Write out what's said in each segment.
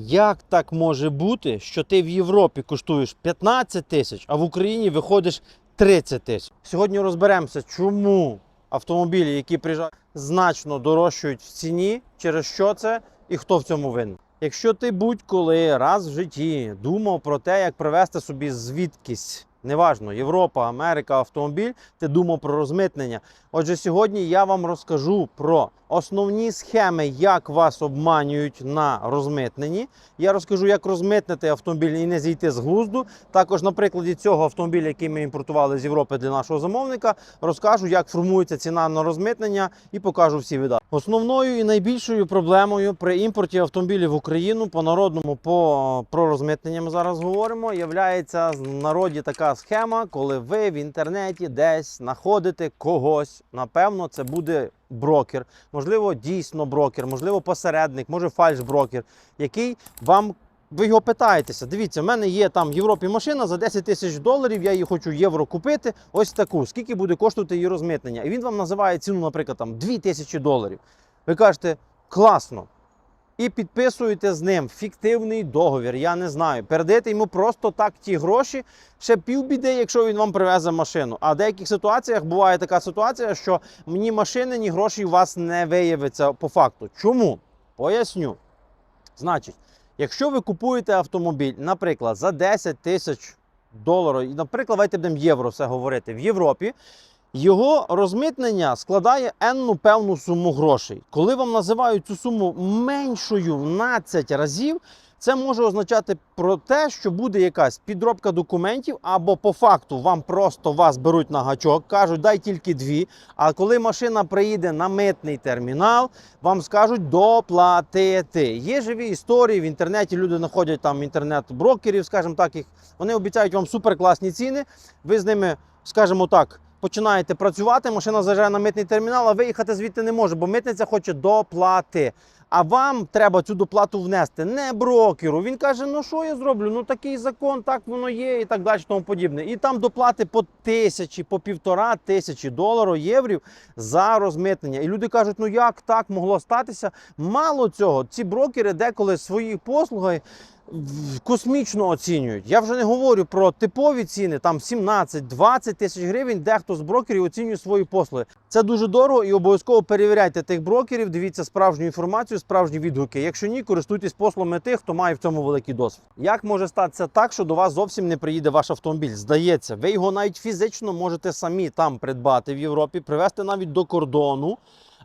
Як так може бути, що ти в Європі коштуєш 15 тисяч, а в Україні виходиш 30 тисяч? Сьогодні розберемося, чому автомобілі, які приїжджають, значно дорожчають в ціні, через що це і хто в цьому винен. Якщо ти будь-коли раз в житті думав про те, як привезти собі звідкись, неважно, Європа, Америка, автомобіль, ти думав про розмитнення. Отже, сьогодні я вам розкажу про основні схеми, як вас обманюють на розмитненні. Я розкажу, як розмитнити автомобіль і не зійти з глузду. Також на прикладі цього автомобіля, який ми імпортували з Європи для нашого замовника, розкажу, як формується ціна на розмитнення і покажу всі видатки. Основною і найбільшою проблемою при імпорті автомобілів в Україну по народному по про розмитнення ми зараз говоримо. Являється в народі така схема, коли ви в інтернеті десь знаходите когось. Напевно, це буде брокер, можливо, дійсно брокер, можливо, посередник, може фальш-брокер, який вам. Ви його питаєтеся, дивіться, в мене є там в Європі машина за 10 тисяч доларів, я її хочу євро купити. Ось таку. Скільки буде коштувати її розмитнення? І він вам називає ціну, наприклад, там 2 тисячі доларів. Ви кажете, класно. І підписуєте з ним фіктивний договір. Я не знаю. Передаєте йому просто так ті гроші. Ще півбіди, якщо він вам привезе машину. А в деяких ситуаціях буває така ситуація, що ні машини, ні грошей у вас не виявиться по факту. Чому? Поясню. Значить, якщо ви купуєте автомобіль, наприклад, за 10 тисяч доларів, і, наприклад, давайте будемо євро все говорити в Європі. Його розмитнення складає енну певну суму грошей. Коли вам називають цю суму меншою в 12 разів, це може означати про те, що буде якась підробка документів, або по факту вам просто вас беруть на гачок, кажуть, дай тільки дві. А коли машина приїде на митний термінал, вам скажуть доплатити. Є живі історії в інтернеті. Люди знаходять там інтернет-брокерів, скажімо так, їх вони обіцяють вам суперкласні ціни. Ви з ними, скажімо так. Починаєте працювати, машина заїжджає на митний термінал, а виїхати звідти не може, бо митниця хоче доплати. А вам треба цю доплату внести не брокеру. Він каже: ну що я зроблю? Ну такий закон, так воно є, і так далі, тому подібне. І там доплати по тисячі, по півтора тисячі доларів, єврів за розмитнення. І люди кажуть, ну як так могло статися? Мало цього, ці брокери деколи свої послуги космічно оцінюють. Я вже не говорю про типові ціни, там 17-20 тисяч гривень. Дехто з брокерів оцінює свої послуги. Це дуже дорого і обов'язково перевіряйте тих брокерів, дивіться справжню інформацію, справжні відгуки. Якщо ні, користуйтесь послугами тих, хто має в цьому великий досвід. Як може статися так, що до вас зовсім не приїде ваш автомобіль? Здається, ви його навіть фізично можете самі там придбати в Європі, привезти навіть до кордону.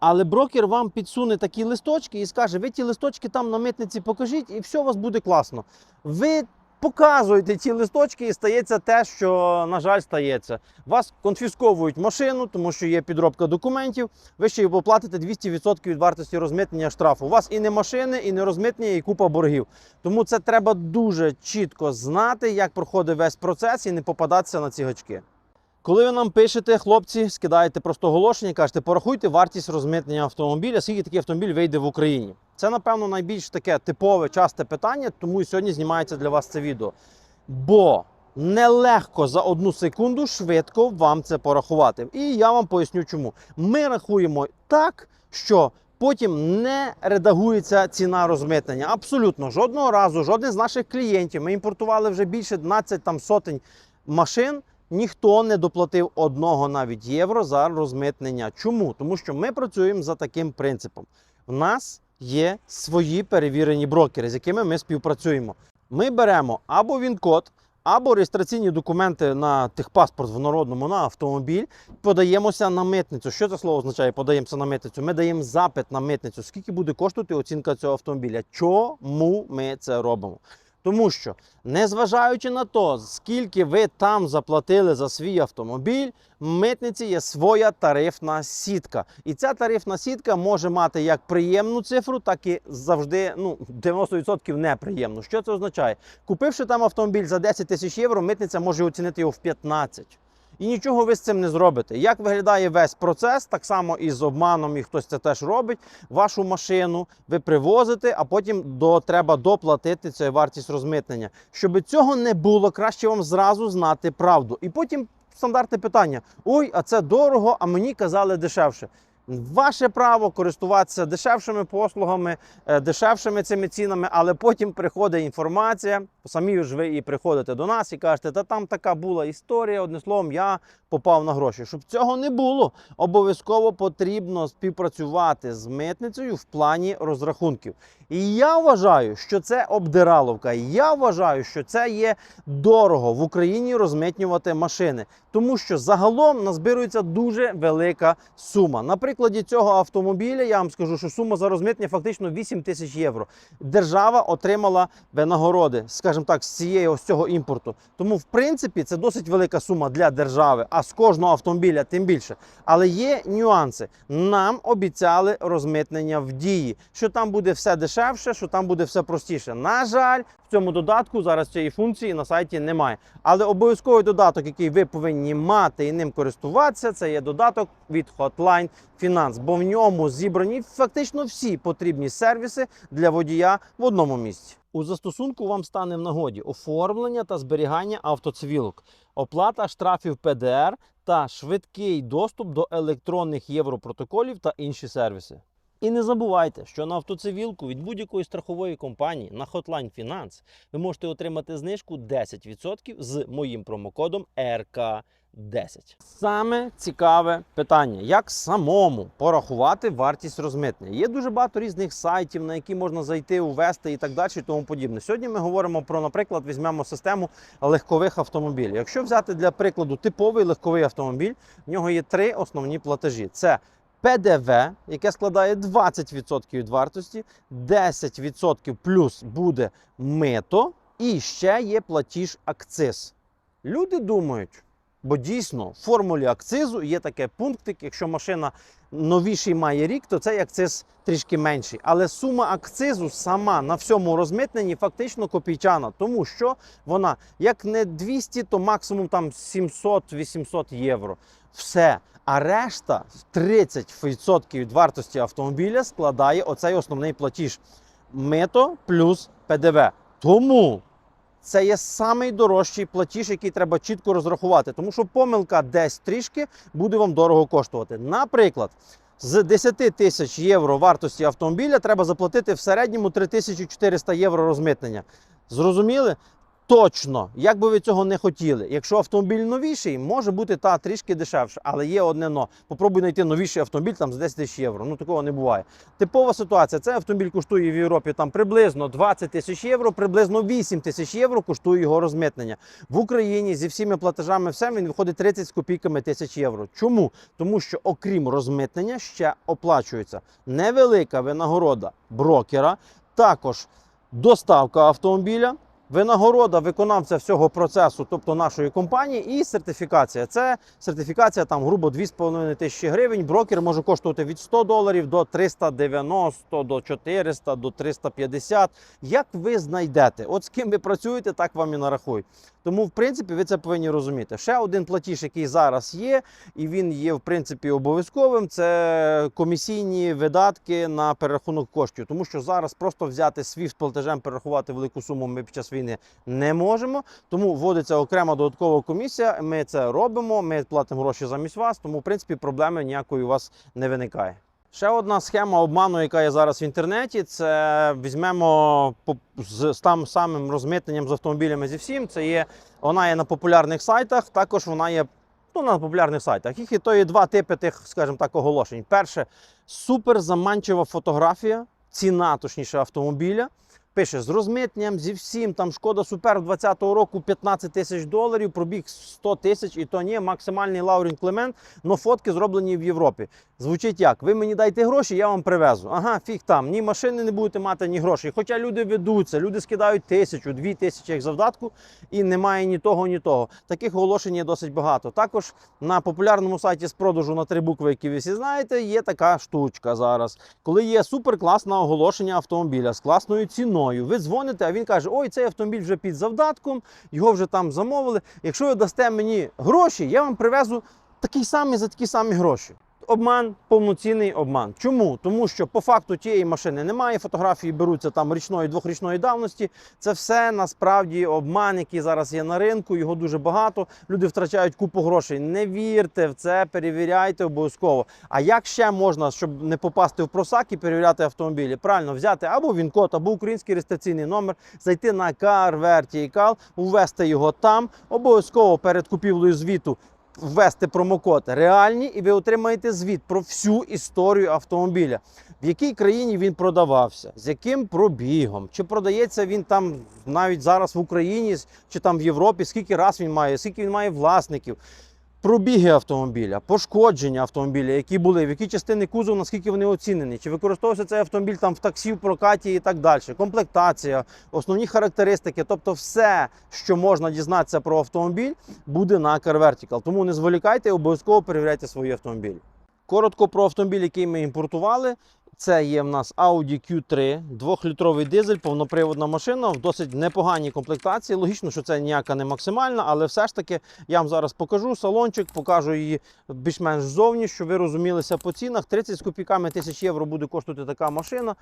Але брокер вам підсуне такі листочки і скаже: ви ті листочки там на митниці покажіть, і все у вас буде класно. Ви показуєте ті листочки, і стається те, що, на жаль, стається. Вас конфісковують машину, тому що є підробка документів. Ви ще й оплатите 200% від вартості розмитнення штрафу. У вас і не машини, і не розмитнення, і купа боргів. Тому це треба дуже чітко знати, як проходить весь процес і не попадатися на ці гачки. Коли ви нам пишете, хлопці, скидаєте просто оголошення, кажете, порахуйте вартість розмитнення автомобіля, скільки такий автомобіль вийде в Україні. Це, напевно, найбільш таке типове, часте питання, тому і сьогодні знімається для вас це відео. Бо нелегко за одну секунду швидко вам це порахувати. І я вам поясню, чому. Ми рахуємо так, що. Потім не редагується ціна розмитнення. Абсолютно жодного разу, жоден з наших клієнтів. Ми імпортували вже більше 12 там сотень машин. Ніхто не доплатив одного навіть євро за розмитнення. Чому? Тому що ми працюємо за таким принципом. У нас є свої перевірені брокери, з якими ми співпрацюємо. Ми беремо або він-код, або реєстраційні документи на техпаспорт в народному на автомобіль, подаємося на митницю. Що це слово означає? Подаємося на митницю. Ми даємо запит на митницю. Скільки буде коштувати оцінка цього автомобіля? Чому ми це робимо? Тому що, незважаючи на те, скільки ви там заплатили за свій автомобіль, в митниці є своя тарифна сітка. І ця тарифна сітка може мати як приємну цифру, так і завжди ну, 90% неприємну. Що це означає? Купивши там автомобіль за 10 тисяч євро, митниця може оцінити його в 15. І нічого ви з цим не зробите. Як виглядає весь процес, так само і з обманом, і хтось це теж робить. Вашу машину ви привозите, а потім до, треба доплатити цю вартість розмитнення. Щоб цього не було, краще вам зразу знати правду. І потім стандартне питання: ой, а це дорого, а мені казали дешевше. Ваше право користуватися дешевшими послугами, е, дешевшими цими цінами, але потім приходить інформація. Самі ж ви і приходите до нас і кажете, та там така була історія. Одним словом, я попав на гроші. Щоб цього не було, обов'язково потрібно співпрацювати з митницею в плані розрахунків. І я вважаю, що це обдираловка. Я вважаю, що це є дорого в Україні розмитнювати машини, тому що загалом назбирується дуже велика сума. На прикладі цього автомобіля я вам скажу, що сума за розмитнення фактично 8 тисяч євро. Держава отримала винагороди, скажімо так, з цієї ось цього імпорту. Тому, в принципі, це досить велика сума для держави, а з кожного автомобіля тим більше. Але є нюанси. Нам обіцяли розмитнення в дії, що там буде все дешевше, що там буде все простіше. На жаль, в цьому додатку зараз цієї функції на сайті немає. Але обов'язковий додаток, який ви повинні мати і ним користуватися, це є додаток від Hotline бо в ньому зібрані фактично всі потрібні сервіси для водія в одному місці. У застосунку вам стане в нагоді оформлення та зберігання автоцивілок, оплата штрафів ПДР та швидкий доступ до електронних європротоколів та інші сервіси. І не забувайте, що на автоцивілку від будь-якої страхової компанії на Hotline Finance ви можете отримати знижку 10% з моїм промокодом РК. 10. Саме цікаве питання: як самому порахувати вартість розмитнення? Є дуже багато різних сайтів, на які можна зайти, увести і так далі, і тому подібне. Сьогодні ми говоримо про, наприклад, візьмемо систему легкових автомобілів. Якщо взяти для прикладу типовий легковий автомобіль, в нього є три основні платежі: це ПДВ, яке складає 20% від вартості, 10% плюс буде мито, і ще є платіж акциз. Люди думають, бо дійсно в формулі акцизу є таке пунктик, якщо машина новіший має рік, то цей акциз трішки менший. Але сума акцизу сама на всьому розмитненні фактично копійчана, тому що вона як не 200, то максимум там 700-800 євро. Все. А решта 30% від вартості автомобіля складає оцей основний платіж. Мито плюс ПДВ. Тому це є самий дорожчий платіж, який треба чітко розрахувати, тому що помилка десь трішки буде вам дорого коштувати. Наприклад, з 10 тисяч євро вартості автомобіля треба заплатити в середньому 3400 євро розмитнення. Зрозуміли? Точно, як би ви цього не хотіли. Якщо автомобіль новіший, може бути та трішки дешевше, але є одне но. Попробуй знайти новіший автомобіль там за 10 тисяч євро. Ну такого не буває. Типова ситуація. Цей автомобіль коштує в Європі там приблизно 20 тисяч євро, приблизно 8 тисяч євро коштує його розмитнення. В Україні зі всіми платежами все він виходить 30 з копійками тисяч євро. Чому? Тому що окрім розмитнення ще оплачується невелика винагорода брокера, також доставка автомобіля. Винагорода виконавця всього процесу, тобто нашої компанії, і сертифікація. Це сертифікація там грубо 2,5 тисячі гривень. Брокер може коштувати від 100 доларів до 390, до 400, до 350. Як ви знайдете? От з ким ви працюєте, так вам і нарахують. Тому, в принципі, ви це повинні розуміти. Ще один платіж, який зараз є, і він є в принципі обов'язковим. Це комісійні видатки на перерахунок коштів, тому що зараз просто взяти свій з платежем, перерахувати велику суму. Ми під час війни не можемо. Тому вводиться окрема додаткова комісія. Ми це робимо. Ми платимо гроші замість вас. Тому, в принципі, проблеми ніякої у вас не виникає. Ще одна схема обману, яка є зараз в інтернеті, це візьмемо з там самим розмитненням з автомобілями зі всім. Це є вона є на популярних сайтах. Також вона є ну, на популярних сайтах. Їх і то є два типи тих, скажімо так, оголошень. Перше супер заманчива фотографія, ціна точніше автомобіля. Пише з розмитненням, зі всім, там шкода супер 20-го року 15 тисяч доларів, пробіг 100 тисяч, і то ні, максимальний Лаурін Клемент, но фотки зроблені в Європі. Звучить як: ви мені дайте гроші, я вам привезу. Ага, фіг там, ні машини не будете мати, ні грошей. Хоча люди ведуться, люди скидають тисячу, дві тисячі як завдатку, і немає ні того, ні того. Таких оголошень є досить багато. Також на популярному сайті з продажу на три букви, які ви всі знаєте, є така штучка зараз. Коли є суперкласне оголошення автомобіля з класною ціною, ви дзвоните, а він каже: Ой, цей автомобіль вже під завдатком, його вже там замовили. Якщо ви дасте мені гроші, я вам привезу такий самий за такі самі гроші. Обман, повноцінний обман. Чому? Тому що по факту тієї машини немає. Фотографії беруться там річної, двохрічної давності. Це все насправді обман, який зараз є на ринку. Його дуже багато. Люди втрачають купу грошей. Не вірте в це, перевіряйте обов'язково. А як ще можна, щоб не попасти в просак і перевіряти автомобілі? Правильно взяти або він-код, або український реєстраційний номер, зайти на Car Vertical, ввести його там, обов'язково перед купівлею звіту ввести промокод реальні, і ви отримаєте звіт про всю історію автомобіля. В якій країні він продавався, з яким пробігом, чи продається він там навіть зараз в Україні, чи там в Європі, скільки раз він має, скільки він має власників. Пробіги автомобіля, пошкодження автомобіля, які були, в які частини кузов, наскільки вони оцінені, чи використовувався цей автомобіль там в таксі, в прокаті і так далі. Комплектація, основні характеристики, тобто все, що можна дізнатися про автомобіль, буде на Car Vertical. Тому не зволікайте, обов'язково перевіряйте свої автомобілі. Коротко про автомобіль, який ми імпортували. Це є в нас Audi Q3, 2-літровий дизель, повноприводна машина в досить непоганій комплектації. Логічно, що це ніяка не максимальна, але все ж таки я вам зараз покажу салончик, покажу її більш-менш ззовні, щоб ви розумілися по цінах. 30 з копійками тисяч євро буде коштувати така машина.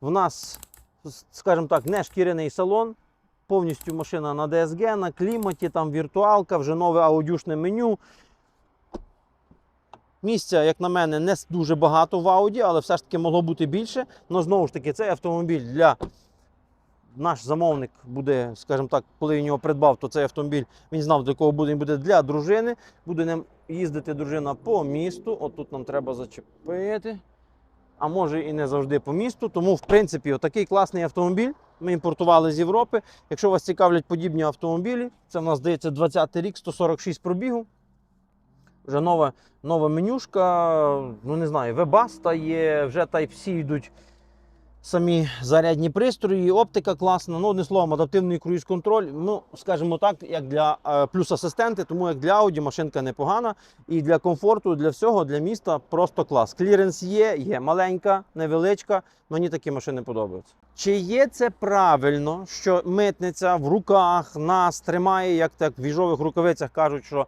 В нас, скажімо так, не шкіряний салон. Повністю машина на DSG, на кліматі, там віртуалка, вже нове аудюшне меню. Місця, як на мене, не дуже багато в Ауді, але все ж таки могло бути більше. Але знову ж таки, цей автомобіль для наш замовник буде, скажімо так, коли він його придбав, то цей автомобіль він знав, до кого буде. Він буде для дружини. Буде ним їздити дружина по місту. От тут нам треба зачепити. А може і не завжди по місту. Тому, в принципі, отакий класний автомобіль. Ми імпортували з Європи. Якщо вас цікавлять подібні автомобілі, це в нас здається 20-й рік, 146 пробігу. Вже нова, нова менюшка, ну не знаю, вебаста є, вже Type-C йдуть самі зарядні пристрої, оптика класна. Ну, одним словом, адаптивний круїз-контроль. Ну, скажімо так, як для е, плюс асистенти, тому як для Audi машинка непогана. І для комфорту, для всього, для міста просто клас. Кліренс є, є маленька, невеличка. Мені такі машини подобаються. Чи є це правильно, що митниця в руках нас тримає, як так в віжових рукавицях кажуть, що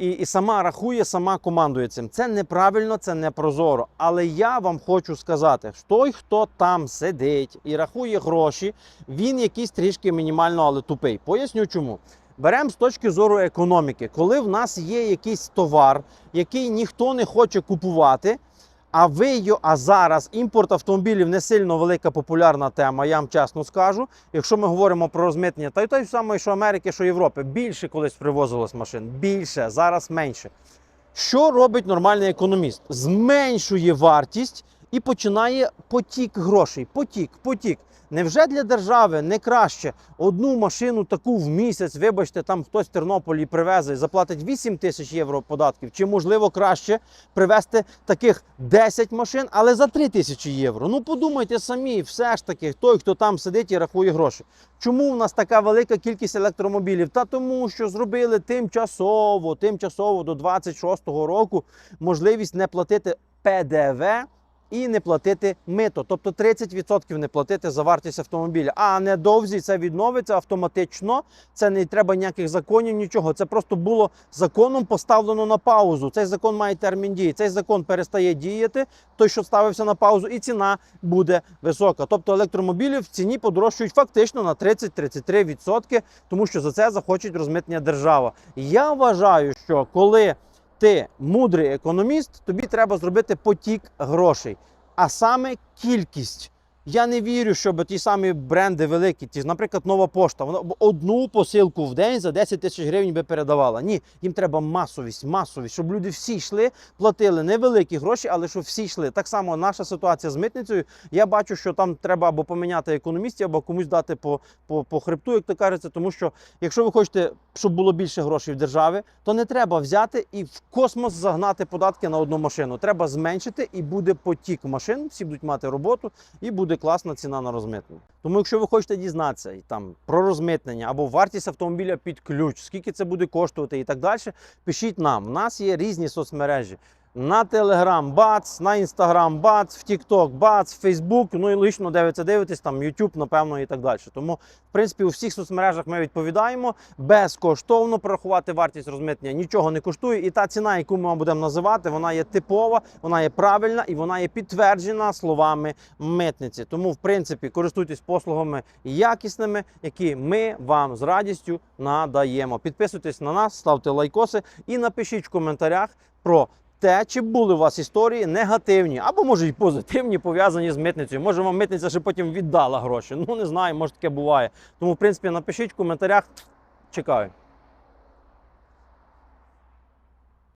і, і сама рахує, сама командує цим. Це неправильно, це не прозоро. Але я вам хочу сказати, що той, хто там сидить і рахує гроші, він якийсь трішки мінімально, але тупий. Поясню чому. Беремо з точки зору економіки, коли в нас є якийсь товар, який ніхто не хоче купувати. А йо, а зараз імпорт автомобілів не сильно велика популярна тема, я вам чесно скажу. Якщо ми говоримо про розмитнення, та й той самий, що Америки, що Європи, більше колись привозилось машин, більше, зараз менше. Що робить нормальний економіст? Зменшує вартість і починає потік грошей. Потік, потік. Невже для держави не краще одну машину таку в місяць, вибачте, там хтось в Тернополі привезе і заплатить 8 тисяч євро податків? Чи можливо краще привезти таких 10 машин, але за 3 тисячі євро? Ну подумайте самі, все ж таки, той, хто там сидить і рахує гроші. Чому в нас така велика кількість електромобілів? Та тому, що зробили тимчасово, тимчасово до 26-го року можливість не платити ПДВ і не платити мито, тобто 30% не платити за вартість автомобіля. А недовзі це відновиться автоматично. Це не треба ніяких законів, нічого. Це просто було законом поставлено на паузу. Цей закон має термін дії. Цей закон перестає діяти. Той, що ставився на паузу, і ціна буде висока. Тобто електромобілі в ціні подорожчують фактично на 30-33%, тому що за це захочуть розмитнення держава. Я вважаю, що коли ти мудрий економіст, тобі треба зробити потік грошей, а саме кількість. Я не вірю, щоб ті самі бренди великі, ті, наприклад, нова пошта, вона одну посилку в день за 10 тисяч гривень би передавала. Ні, їм треба масовість, масовість, щоб люди всі йшли, платили невеликі гроші, але щоб всі йшли. Так само наша ситуація з митницею. Я бачу, що там треба або поміняти економістів, або комусь дати по, по, по хребту, як то кажеться. Тому що якщо ви хочете, щоб було більше грошей в державі, то не треба взяти і в космос загнати податки на одну машину. Треба зменшити, і буде потік машин, всі будуть мати роботу, і буде класна ціна на розмитнення. Тому, якщо ви хочете дізнатися там про розмитнення або вартість автомобіля під ключ, скільки це буде коштувати і так далі, пишіть нам. У нас є різні соцмережі. На Телеграм бац, на Інстаграм бац, в Тікток бац, в Фейсбук, ну і логічно дивиться, дивитесь, там Ютуб, напевно, і так далі. Тому, в принципі, у всіх соцмережах ми відповідаємо безкоштовно порахувати вартість розмитнення нічого не коштує. І та ціна, яку ми вам будемо називати, вона є типова, вона є правильна і вона є підтверджена словами митниці. Тому, в принципі, користуйтесь послугами якісними, які ми вам з радістю надаємо. Підписуйтесь на нас, ставте лайкоси і напишіть в коментарях про те, чи були у вас історії негативні або може й позитивні, пов'язані з митницею. Може, вам митниця ще потім віддала гроші. Ну не знаю, може таке буває. Тому, в принципі, напишіть в коментарях. Чекаю.